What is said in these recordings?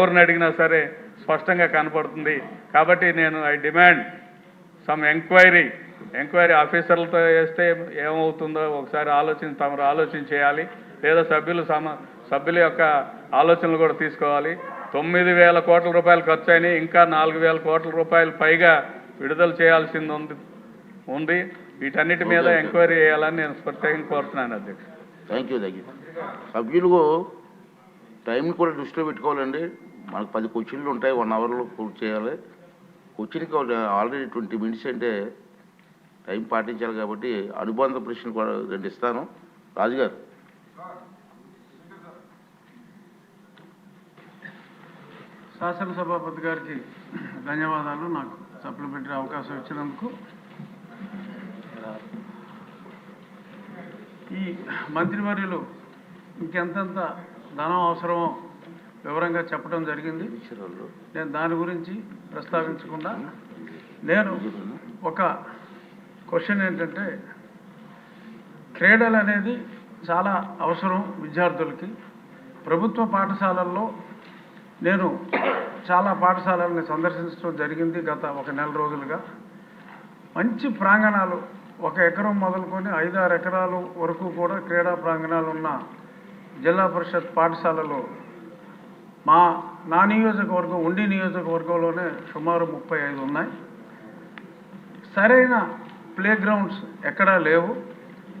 ఎవరిని అడిగినా సరే స్పష్టంగా కనపడుతుంది. కాబట్టి నేను I demand some enquiry. Enquiry ఆఫీసర్లతో వేస్తే ఏమవుతుందో ఒకసారి ఆలోచన తమరు ఆలోచన చేయాలి. లేదా సభ్యులు సమ సభ్యుల యొక్క ఆలోచనలు కూడా తీసుకోవాలి. తొమ్మిది వేల కోట్ల రూపాయలు ఖర్చు అయినాయి ఇంకా నాలుగు వేల కోట్ల రూపాయలు పైగా విడుదల చేయాల్సింది ఉంది. ఉంది. వీటన్నిటి మీద ఎంక్వైరీ చేయాలని నేను ప్రత్యేకంగా కోరుతున్నాను అధ్యక్ష. థ్యాంక్ యూ థ్యాంక్ యూ సభ్యులు టైంని కూడా దృష్టిలో పెట్టుకోవాలండి. మనకు పది క్వశ్చన్లు ఉంటాయి వన్ అవర్లో పూర్తి చేయాలి. క్వశ్చన్కి ఆల్రెడీ ట్వంటీ మినిట్స్ అంటే టైం పాటించాలి కాబట్టి అనుబంధ ప్రశ్నలు కూడా రెండు ఇస్తాను. రాజుగారు శాసనసభాపతి గారికి ధన్యవాదాలు. నాకు సప్లిమెంటరీ అవకాశం ఇచ్చినందుకు. ఈ మంత్రివర్యులు ఇంకెంతంత ధనం అవసరమో వివరంగా చెప్పడం జరిగింది. నేను దాని గురించి ప్రస్తావించకుండా నేను ఒక క్వశ్చన్ ఏంటంటే క్రీడలు అనేది చాలా అవసరం విద్యార్థులకి. ప్రభుత్వ పాఠశాలల్లో నేను చాలా పాఠశాలల్ని సందర్శించడం జరిగింది గత ఒక నెల రోజులుగా. మంచి ప్రాంగణాలు ఒక ఎకరం మొదలుకొని ఐదారు ఎకరాలు వరకు కూడా క్రీడా ప్రాంగణాలు ఉన్న జిల్లా పరిషత్ పాఠశాలలో మా నా నియోజకవర్గం ఉండి నియోజకవర్గంలోనే సుమారు ముప్పై ఐదు ఉన్నాయి. సరైన ప్లే గ్రౌండ్స్ ఎక్కడా లేవు.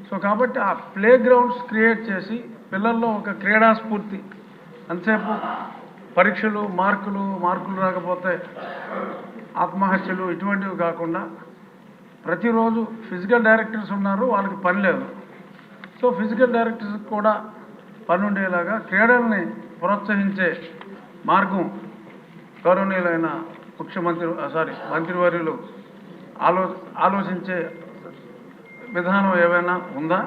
సో కాబట్టి ఆ ప్లే గ్రౌండ్స్ క్రియేట్ చేసి పిల్లల్లో ఒక క్రీడా స్ఫూర్తి అంతసేపు పరీక్షలు మార్కులు మార్కులు రాకపోతే ఆత్మహత్యలు ఇటువంటివి కాకుండా ప్రతిరోజు ఫిజికల్ డైరెక్టర్స్ ఉన్నారు వాళ్ళకి పని లేదు. సో ఫిజికల్ డైరెక్టర్స్ కూడా పనుండేలాగా క్రీడల్ని ప్రోత్సహించే మార్గం గౌరవనీయులైన ముఖ్యమంత్రి సారీ మంత్రివర్యులు ఆలో ఆలోచించే విధానం ఏమైనా ఉందా?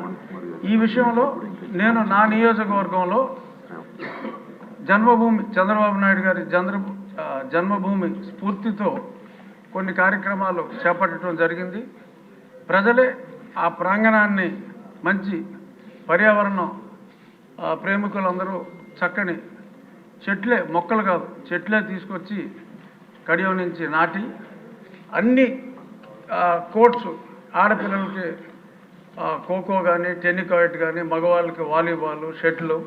ఈ విషయంలో నేను నా నియోజకవర్గంలో జన్మభూమి చంద్రబాబు నాయుడు గారి చంద్ర జన్మభూమి స్ఫూర్తితో కొన్ని కార్యక్రమాలు చేపట్టడం జరిగింది. ప్రజలే ఆ ప్రాంగణాన్ని మంచి పర్యావరణం ప్రేమికులందరూ చక్కని చెట్లే మొక్కలు కాదు చెట్లే తీసుకొచ్చి కడియం నుంచి నాటి అన్ని కోర్ట్స్ ఆడపిల్లలకి ఖోఖో కానీ టెన్నికాయిట్ కానీ మగవాళ్ళకి వాలీబాల్ షటిల్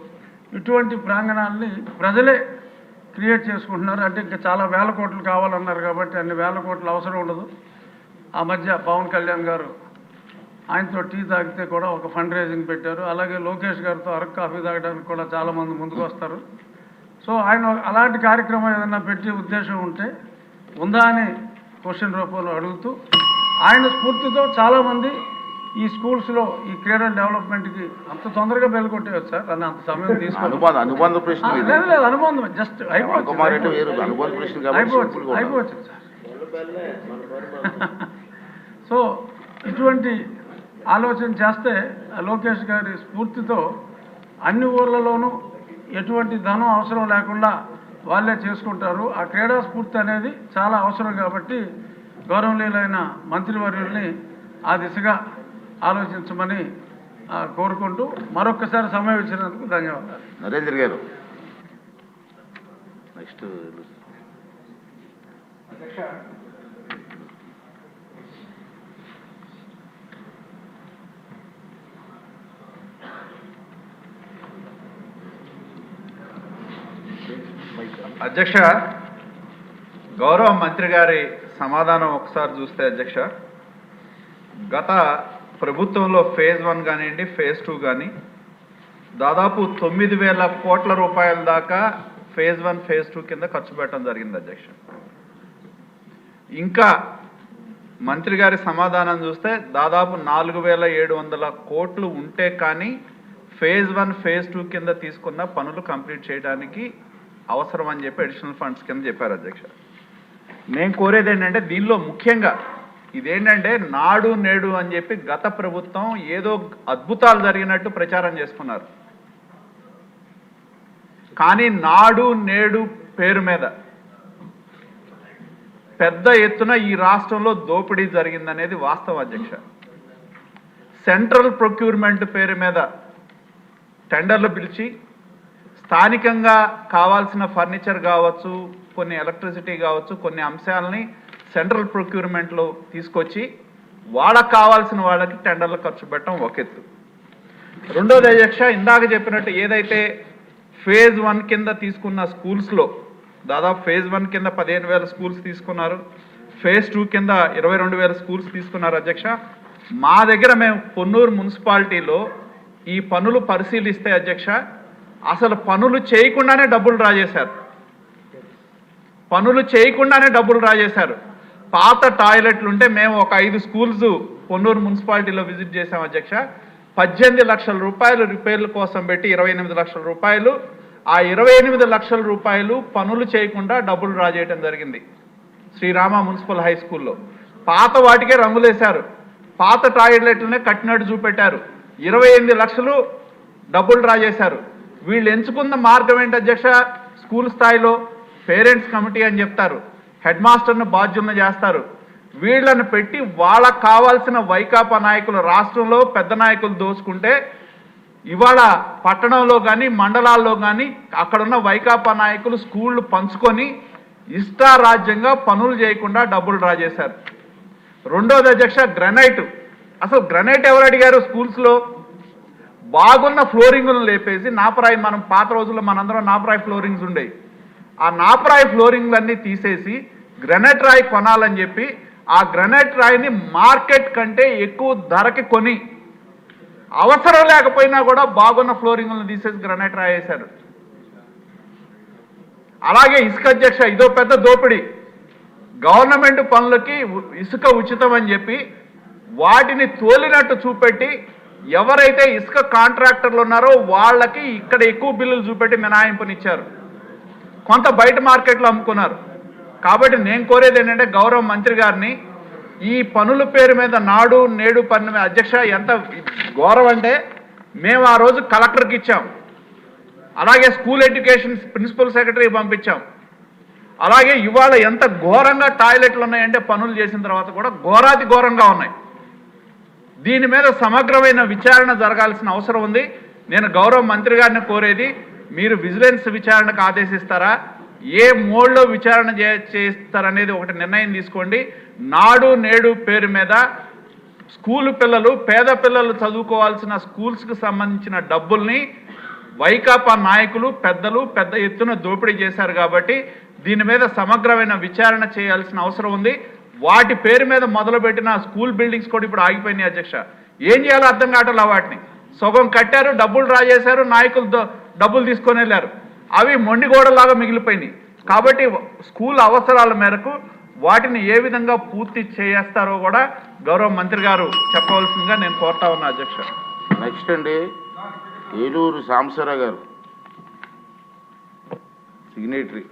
ఇటువంటి ప్రాంగణాలని ప్రజలే క్రియేట్ చేసుకుంటున్నారు. అంటే ఇంకా చాలా వేల కోట్లు కావాలన్నారు కాబట్టి అన్ని వేల కోట్లు అవసరం ఉండదు. ఆ మధ్య పవన్ కళ్యాణ్ గారు ఆయనతో టీ తాగితే కూడా ఒక ఫండ్ రైజింగ్ పెట్టారు. అలాగే లోకేష్ గారితో అరకు కాఫీ తాగడానికి కూడా చాలామంది ముందుకు వస్తారు. సో ఆయన అలాంటి కార్యక్రమం ఏదైనా పెట్టే ఉద్దేశం ఉంటే ఉందా అని క్వశ్చన్ రూపంలో అడుగుతూ ఆయన స్ఫూర్తితో చాలామంది ఈ స్కూల్స్లో ఈ క్రీడల డెవలప్మెంట్కి అంత తొందరగా బెల్కొట్టేయచ్చు సార్? అని అంత సమయం తీసుకోవాలి అనుబంధ ప్రశ్న లేదు లేదు అనుబంధం జస్ట్ అయిపోవచ్చు అయిపోవచ్చు అయిపోవచ్చు సార్. సో ఇటువంటి ఆలోచన చేస్తే లోకేష్ గారి స్ఫూర్తితో అన్ని ఊర్లలోనూ ఎటువంటి ధనం అవసరం లేకుండా వాళ్ళే చేసుకుంటారు. ఆ క్రీడా స్ఫూర్తి అనేది చాలా అవసరం కాబట్టి గౌరవనీయులైన మంత్రివర్యుల్ని ఆ దిశగా ఆలోచించమని ఆ, కోరుకుంటూ మరొక్కసారి సమయం ఇచ్చినందుకు ధన్యవాదాలు. నరేంద్ర గారు. నెక్స్ట్. అధ్యక్ష గౌరవ మంత్రి గారి సమాధానం ఒకసారి చూస్తే అధ్యక్ష గత ప్రభుత్వంలో ఫేజ్ వన్ కానివ్వండి ఫేజ్ టూ కానీ దాదాపు తొమ్మిది వేల కోట్ల రూపాయల దాకా ఫేజ్ వన్ ఫేజ్ టూ కింద ఖర్చు పెట్టడం జరిగింది అధ్యక్ష. ఇంకా మంత్రి గారి సమాధానం చూస్తే దాదాపు నాలుగు వేల ఏడు వందల కోట్లు ఉంటే కానీ ఫేజ్ వన్ ఫేజ్ టూ కింద తీసుకున్న పనులు కంప్లీట్ చేయడానికి అవసరం అని చెప్పి అడిషనల్ ఫండ్స్ కింద చెప్పారు అధ్యక్ష. నేను కోరేది ఏంటంటే దీనిలో ముఖ్యంగా ఇదేంటంటే నాడు నేడు అని చెప్పి గత ప్రభుత్వం ఏదో అద్భుతాలు జరిగినట్టు ప్రచారం చేసుకున్నారు. కానీ నాడు నేడు పేరు మీద పెద్ద ఎత్తున ఈ రాష్ట్రంలో దోపిడీ జరిగిందనేది వాస్తవం అధ్యక్ష. సెంట్రల్ ప్రొక్యూర్మెంట్ పేరు మీద టెండర్లు పిలిచి స్థానికంగా కావాల్సిన ఫర్నిచర్ కావచ్చు కొన్ని ఎలక్ట్రిసిటీ కావచ్చు కొన్ని అంశాలని సెంట్రల్ ప్రొక్యూర్మెంట్లో తీసుకొచ్చి వాళ్ళకు కావాల్సిన వాళ్ళకి టెండర్లు ఖర్చు పెట్టడం ఒక ఎత్తు. రెండోది అధ్యక్ష ఇందాక చెప్పినట్టు ఏదైతే ఫేజ్ వన్ కింద తీసుకున్న స్కూల్స్లో దాదాపు ఫేజ్ వన్ కింద పదిహేను వేల స్కూల్స్ తీసుకున్నారు ఫేజ్ టూ కింద ఇరవై రెండు వేల స్కూల్స్ తీసుకున్నారు అధ్యక్ష. మా దగ్గర మేము పొన్నూరు మున్సిపాలిటీలో ఈ పనులు పరిశీలిస్తే అధ్యక్ష అసలు పనులు చేయకుండానే డబ్బులు డ్రా చేశారు. పనులు చేయకుండానే డబ్బులు డ్రా చేశారు. పాత టాయిలెట్లు ఉంటే మేము ఒక ఐదు స్కూల్స్ పొన్నూరు మున్సిపాలిటీలో విజిట్ చేసాం అధ్యక్ష. పద్దెనిమిది లక్షల రూపాయలు రిపేర్ల కోసం పెట్టి ఇరవై ఎనిమిది లక్షల రూపాయలు. ఆ ఇరవై ఎనిమిది లక్షల రూపాయలు పనులు చేయకుండా డబ్బులు డ్రా చేయడం జరిగింది. శ్రీరామ మున్సిపల్ హై స్కూల్లో. పాత వాటికే రంగులేశారు. పాత టాయిలెట్లనే కట్టినట్టు చూపెట్టారు. ఇరవై ఎనిమిది లక్షలు డబ్బులు డ్రా చేశారు. వీళ్ళు ఎంచుకున్న మార్గం ఏంటి అధ్యక్ష? స్కూల్ స్థాయిలో పేరెంట్స్ కమిటీ అని చెప్తారు. హెడ్ మాస్టర్ను బాధ్యులను చేస్తారు. వీళ్ళను పెట్టి వాళ్ళకు కావాల్సిన వైకాపా నాయకులు రాష్ట్రంలో పెద్ద నాయకులు దోచుకుంటే ఇవాళ పట్టణంలో కానీ మండలాల్లో కానీ అక్కడున్న వైకాపా నాయకులు స్కూళ్ళు పంచుకొని ఇష్టారాజ్యంగా పనులు చేయకుండా డబ్బులు డ్రా చేశారు. రెండోది అధ్యక్ష గ్రనైట్. అసలు గ్రనైట్ ఎవరు అడిగారు స్కూల్స్లో? బాగున్న ఫ్లోరింగులు లేపేసి నాపరాయి మనం పాత రోజుల్లో మనందరం నాపరాయి ఫ్లోరింగ్స్ ఉండేవి. ఆ నాపరాయి ఫ్లోరింగ్లన్నీ తీసేసి గ్రనైట్ రాయి కొనాలని చెప్పి ఆ గ్రనైట్ రాయిని మార్కెట్ కంటే ఎక్కువ ధరకి కొని అవసరం లేకపోయినా కూడా బాగున్న ఫ్లోరింగ్లను తీసేసి గ్రనైట్ రాయి వేశారు. అలాగే ఇసుక అధ్యక్ష ఇదో పెద్ద దోపిడీ. గవర్నమెంట్ పనులకి ఇసుక ఉచితం అని చెప్పి వాటిని తోలినట్టు చూపెట్టి ఎవరైతే ఇసుక కాంట్రాక్టర్లు ఉన్నారో వాళ్ళకి ఇక్కడ ఎక్కువ బిల్లులు చూపెట్టి మినహాయింపునిచ్చారు. కొంత బయట మార్కెట్లో అమ్ముకున్నారు. కాబట్టి నేను కోరేది ఏంటంటే గౌరవ మంత్రి గారిని ఈ పనుల పేరు మీద నాడు నేడు పన్ను అధ్యక్ష ఎంత గౌరవం అంటే మేము ఆ రోజు కలెక్టర్కి ఇచ్చాం. అలాగే స్కూల్ ఎడ్యుకేషన్ ప్రిన్సిపల్ సెక్రటరీ పంపించాం. అలాగే ఇవాళ ఎంత ఘోరంగా టాయిలెట్లు ఉన్నాయంటే పనులు చేసిన తర్వాత కూడా ఘోరాతి ఘోరంగా ఉన్నాయి. దీని మీద సమగ్రమైన విచారణ జరగాల్సిన అవసరం ఉంది. నేను గౌరవ మంత్రి గారిని కోరేది మీరు విజిలెన్స్ విచారణకు ఆదేశిస్తారా? ఏ మోడ్లో విచారణ చే చేస్తారనేది ఒకటి నిర్ణయం తీసుకోండి. నాడు నేడు పేరు మీద స్కూల్ పిల్లలు పేద పిల్లలు చదువుకోవాల్సిన స్కూల్స్కి సంబంధించిన డబ్బుల్ని వైకాపా నాయకులు పెద్దలు పెద్ద ఎత్తున దోపిడీ చేశారు కాబట్టి దీని మీద సమగ్రమైన విచారణ చేయాల్సిన అవసరం ఉంది. వాటి పేరు మీద మొదలుపెట్టిన స్కూల్ బిల్డింగ్స్ కూడా ఇప్పుడు ఆగిపోయినాయి అధ్యక్ష. ఏం చేయాలో అర్థం కావట్లా వాటిని. సగం కట్టారు డబ్బులు డ్రా చేశారు నాయకులు డబ్బులు తీసుకొని వెళ్ళారు. అవి మొండిగోడలాగా మిగిలిపోయినాయి. కాబట్టి స్కూల్ అవసరాల మేరకు వాటిని ఏ విధంగా పూర్తి చేస్తారో కూడా గౌరవ మంత్రి గారు చెప్పవలసిందిగా నేను కోరుతా ఉన్నా అధ్యక్ష. నెక్స్ట్ అండి ఏలూరు సాంబశివరావు గారు. సిగ్నేటరీ.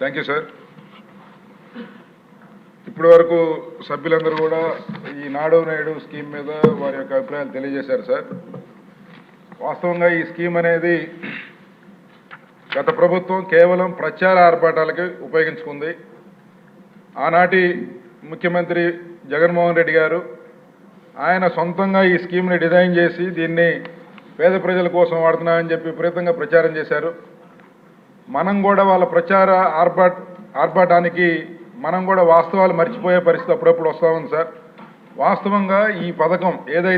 Thank you sir. ఇప్పటి వరకు సభ్యులందరూ కూడా ఈ నాడు నేడు స్కీమ్ మీద వారి యొక్క అభిప్రాయాలు తెలియజేశారు సార్. వాస్తవంగా ఈ స్కీమ్ అనేది గత ప్రభుత్వం కేవలం ప్రచార ఆర్భాటాలకి ఉపయోగించుకుంది. ఆనాటి ముఖ్యమంత్రి జగన్మోహన్ రెడ్డి గారు ఆయన సొంతంగా ఈ స్కీమ్ని డిజైన్ చేసి దీన్ని పేద ప్రజల కోసం వాడుతున్నామని చెప్పి విపరీతంగా ప్రచారం చేశారు. మనం కూడా వాళ్ళ ప్రచార ఆర్భాట్ ఆర్భాటానికి మనం కూడా వాస్తవాలు మర్చిపోయే పరిస్థితి అప్పుడప్పుడు వస్తూ ఉంది సార్. వాస్తవంగా ఈ పథకం ఏదైతే